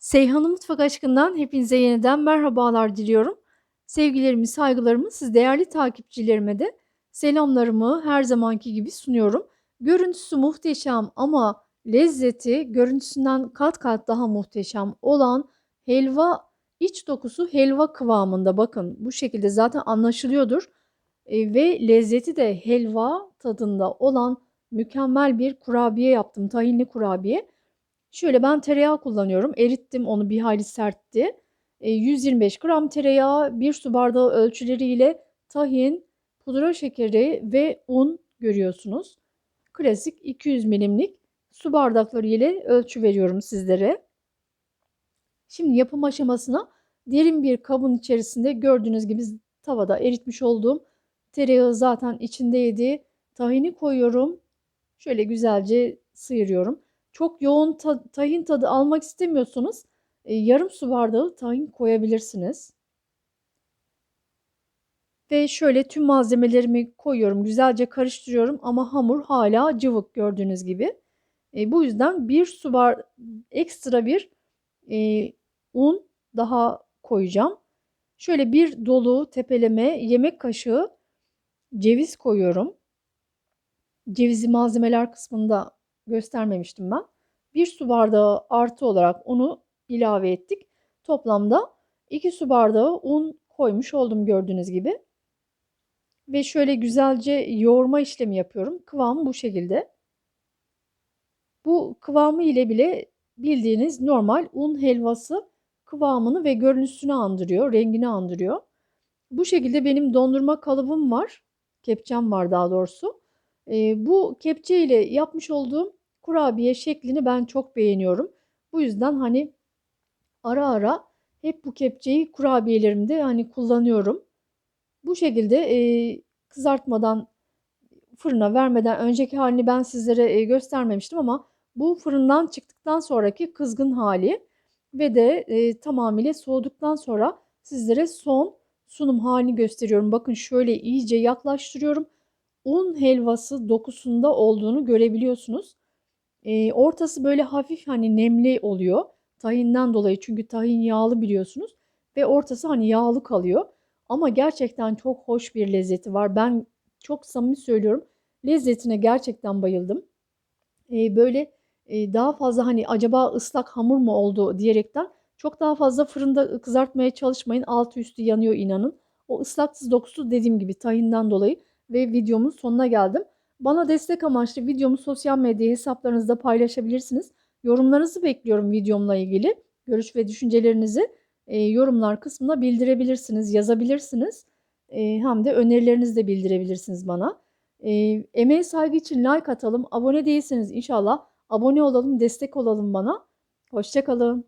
Seyhan'ın Mutfak Aşkı'ndan hepinize yeniden merhabalar diliyorum. Sevgilerimi, saygılarımı siz değerli takipçilerime de selamlarımı her zamanki gibi sunuyorum. Görüntüsü muhteşem ama lezzeti görüntüsünden kat kat daha muhteşem olan helva iç dokusu helva kıvamında bakın bu şekilde zaten anlaşılıyordur. E, ve lezzeti de helva tadında olan mükemmel bir kurabiye yaptım. Tahinli kurabiye. Şöyle ben tereyağı kullanıyorum. Erittim onu bir hayli sertti. E, 125 gram tereyağı, 1 su bardağı ölçüleriyle tahin, pudra şekeri ve un görüyorsunuz. Klasik 200 milimlik su bardakları ile ölçü veriyorum sizlere. Şimdi yapım aşamasına derin bir kabın içerisinde gördüğünüz gibi tavada eritmiş olduğum tereyağı zaten içindeydi. Tahini koyuyorum. Şöyle güzelce sıyırıyorum. Çok yoğun ta tahin tadı almak istemiyorsanız e, yarım su bardağı tahin koyabilirsiniz. Ve şöyle tüm malzemelerimi koyuyorum. Güzelce karıştırıyorum ama hamur hala cıvık gördüğünüz gibi. E, bu yüzden bir su bar ekstra bir e, un daha koyacağım. Şöyle bir dolu tepeleme yemek kaşığı ceviz koyuyorum. Cevizi malzemeler kısmında göstermemiştim ben. Bir su bardağı artı olarak onu ilave ettik. Toplamda 2 su bardağı un koymuş oldum gördüğünüz gibi. Ve şöyle güzelce yoğurma işlemi yapıyorum. Kıvamı bu şekilde. Bu kıvamı ile bile bildiğiniz normal un helvası kıvamını ve görüntüsünü andırıyor, rengini andırıyor. Bu şekilde benim dondurma kalıbım var. Kepçem var daha doğrusu. E, bu kepçe ile yapmış olduğum kurabiye şeklini ben çok beğeniyorum. Bu yüzden hani ara ara hep bu kepçeyi kurabiyelerimde hani kullanıyorum. Bu şekilde e, kızartmadan fırına vermeden önceki halini ben sizlere e, göstermemiştim ama bu fırından çıktıktan sonraki kızgın hali ve de e, tamamıyla soğuduktan sonra sizlere son sunum halini gösteriyorum. Bakın şöyle iyice yaklaştırıyorum. Un helvası dokusunda olduğunu görebiliyorsunuz. E, ortası böyle hafif hani nemli oluyor. Tahinden dolayı çünkü tahin yağlı biliyorsunuz. Ve ortası hani yağlı kalıyor. Ama gerçekten çok hoş bir lezzeti var. Ben çok samimi söylüyorum. Lezzetine gerçekten bayıldım. E, böyle e, daha fazla hani acaba ıslak hamur mu oldu diyerekten çok daha fazla fırında kızartmaya çalışmayın. Altı üstü yanıyor inanın. O ıslaksız dokusu dediğim gibi tahinden dolayı ve videomun sonuna geldim. Bana destek amaçlı videomu sosyal medya hesaplarınızda paylaşabilirsiniz. Yorumlarınızı bekliyorum videomla ilgili. Görüş ve düşüncelerinizi e, yorumlar kısmına bildirebilirsiniz, yazabilirsiniz. E, hem de önerilerinizi de bildirebilirsiniz bana. E, emeğe saygı için like atalım. Abone değilseniz inşallah abone olalım, destek olalım bana. Hoşçakalın.